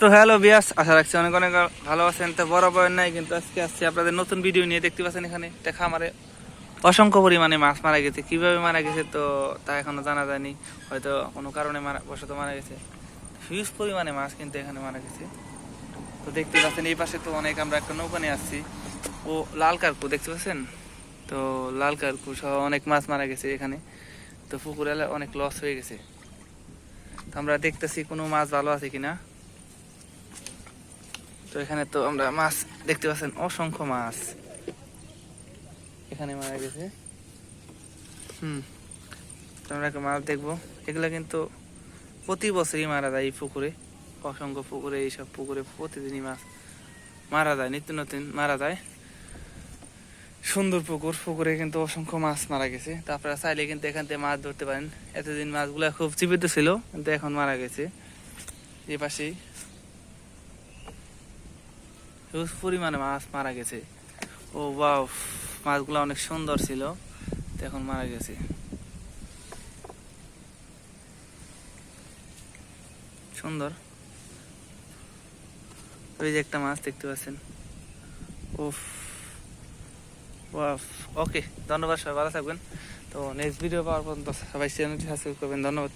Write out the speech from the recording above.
তো হ্যালো বিয়াস আশা রাখছি অনেক অনেক ভালো আছেন। তো বড় নাই, কিন্তু আজকে আসছি আপনাদের নতুন ভিডিও নিয়ে, দেখতে পাচ্ছেন এখানে দেখা খামারে। অসংখ্য পরিমাণে মাছ মারা গেছে। কীভাবে মারা গেছে তো তা এখনও জানা যায়নি। হয়তো কোনো কারণে মারা বসত মারা গেছে। হিউজ পরিমাণে মাছ কিন্তু এখানে মারা গেছে। তো দেখতে পাচ্ছেন, এই পাশে তো অনেক আমরা একটা নৌকা নিয়ে আসছি। ও লাল কার্কু, দেখতে পাচ্ছেন? তো লাল কার্কু সহ অনেক মাছ মারা গেছে এখানে। তো পুকুরে অনেক লস হয়ে গেছে। তো আমরা দেখতেছি কোনো মাছ ভালো আছে কিনা। তো এখানে তো আমরা মাছ দেখতে পাচ্ছেন, অসংখ্য মাছ। এখানে মারা গেছে। হুম, তো আমরা একটা মাছ দেখব। এগুলা কিন্তু প্রতি বছরই মারা যায় এই পুকুরে। অসংখ্য পুকুরে, এইসব পুকুরে প্রতিদিনই মাছ মারা যায়, নিত্য নতুন মারা যায়। সুন্দর পুকুর, পুকুরে কিন্তু অসংখ্য মাছ মারা গেছে। তো আপনারা চাইলে কিন্তু এখান থেকে মাছ ধরতে পারেন। এতদিন মাছগুলো খুব জীবিত ছিল, কিন্তু এখন মারা গেছে। এ পাশেই হিউজ পরিমাণে মাছ মারা গেছে। ও বাও মাছগুলো অনেক সুন্দর ছিল। তো এখন মারা গেছে। সুন্দর। ওই যে একটা মাছ দেখতে পাচ্ছেন। উফ ওকে, ধন্যবাদ সবাই, ভালো থাকবেন। তো নেক্সট ভিডিও পাওয়ার পর্যন্ত সবাই চ্যানেলটি সাবস্ক্রাইব করবেন, ধন্যবাদ।